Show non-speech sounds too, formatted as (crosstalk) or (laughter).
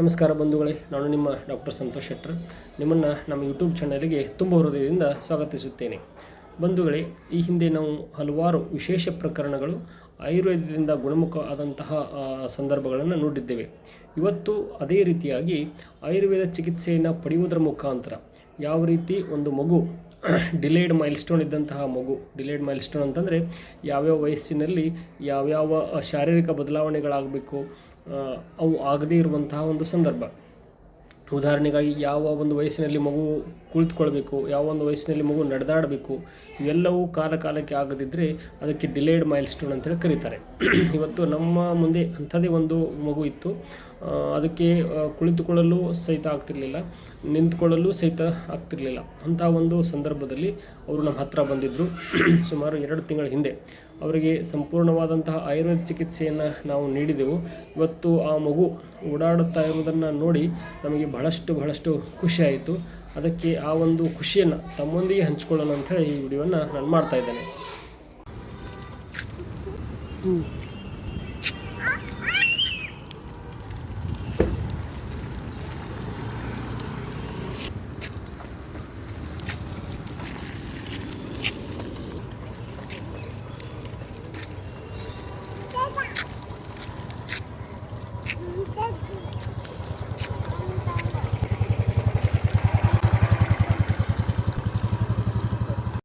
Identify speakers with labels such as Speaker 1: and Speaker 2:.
Speaker 1: ನಮಸ್ಕಾರ ಬಂಧುಗಳೇ, ನಾನು ನಿಮ್ಮ ಡಾಕ್ಟರ್ ಸಂತೋಷ್ ಶೆಟ್ಟರ್. ನಿಮ್ಮನ್ನು ನಮ್ಮ ಯೂಟ್ಯೂಬ್ ಚಾನಲ್ಗೆ ತುಂಬ ಹೃದಯದಿಂದ ಸ್ವಾಗತಿಸುತ್ತೇನೆ. ಬಂಧುಗಳೇ, ಈ ಹಿಂದೆ ನಾವು ಹಲವಾರು ವಿಶೇಷ ಪ್ರಕರಣಗಳು ಆಯುರ್ವೇದದಿಂದ ಗುಣಮುಖ ಆದಂತಹ ಸಂದರ್ಭಗಳನ್ನು ನೋಡಿದ್ದೇವೆ. ಇವತ್ತು ಅದೇ ರೀತಿಯಾಗಿ ಆಯುರ್ವೇದ ಚಿಕಿತ್ಸೆಯನ್ನು ಪಡೆಯುವುದರ ಮುಖಾಂತರ ಯಾವ ರೀತಿ ಒಂದು ಮಗು ಡಿಲೇಡ್ ಮೈಲ್ಸ್ಟೋನ್ ಇದ್ದಂತಹ ಮಗು. ಡಿಲೇಡ್ ಮೈಲ್ಸ್ಟೋನ್ ಅಂತಂದರೆ ಯಾವ್ಯಾವ ವಯಸ್ಸಿನಲ್ಲಿ ಯಾವ್ಯಾವ ಶಾರೀರಿಕ ಬದಲಾವಣೆಗಳಾಗಬೇಕು ಅವು ಆಗದೇ ಇರುವಂತಹ ಒಂದು ಸಂದರ್ಭ. ಉದಾಹರಣೆಗಾಗಿ ಯಾವ ಒಂದು ವಯಸ್ಸಿನಲ್ಲಿ ಮಗು ಕುಳಿತುಕೊಳ್ಬೇಕು, ಯಾವ ಒಂದು ವಯಸ್ಸಿನಲ್ಲಿ ಮಗು ನಡೆದಾಡಬೇಕು, ಇವೆಲ್ಲವೂ ಕಾಲ ಕಾಲಕ್ಕೆ ಆಗದಿದ್ದರೆ ಅದಕ್ಕೆ ಡಿಲೇಡ್ ಮೈಲ್ಸ್ಟೋನ್ ಅಂತೇಳಿ ಕರೀತಾರೆ. (clears throat) ಇವತ್ತು ನಮ್ಮ ಮುಂದೆ ಅಂಥದ್ದೇ ಒಂದು ಮಗು ಇತ್ತು. ಅದಕ್ಕೆ ಕುಳಿತುಕೊಳ್ಳಲು ಸಹಿತ ಆಗ್ತಿರಲಿಲ್ಲ. ನಿಂತ್ಕೊಳ್ಳಲು ಸಹಿತ ಆಗ್ತಿರಲಿಲ್ಲ. ಅಂಥ ಒಂದು ಸಂದರ್ಭದಲ್ಲಿ ಅವರು ನಮ್ಮ ಹತ್ರ ಬಂದಿದ್ದರು (clears throat) ಸುಮಾರು ಎರಡು ತಿಂಗಳ ಹಿಂದೆ ಅವರಿಗೆ ಸಂಪೂರ್ಣವಾದಂತಹ ಆಯುರ್ವೇದ ಚಿಕಿತ್ಸೆಯನ್ನು ನಾವು ನೀಡಿದೆವು. ಇವತ್ತು ಆ ಮಗು ಓಡಾಡುತ್ತಾ ಇರುವುದನ್ನು ನೋಡಿ ನಮಗೆ ಬಹಳಷ್ಟು ಬಹಳಷ್ಟು ಖುಷಿಯಾಯಿತು ಅದಕ್ಕೆ ಆ ಒಂದು ಖುಷಿಯನ್ನು ತಮ್ಮೊಂದಿಗೆ ಹಂಚಿಕೊಳ್ಳೋಣ ಅಂತ ಈ ವಿಡಿಯೋವನ್ನು ನಾನು ಮಾಡ್ತಾ ಇದ್ದೇನೆ. Так,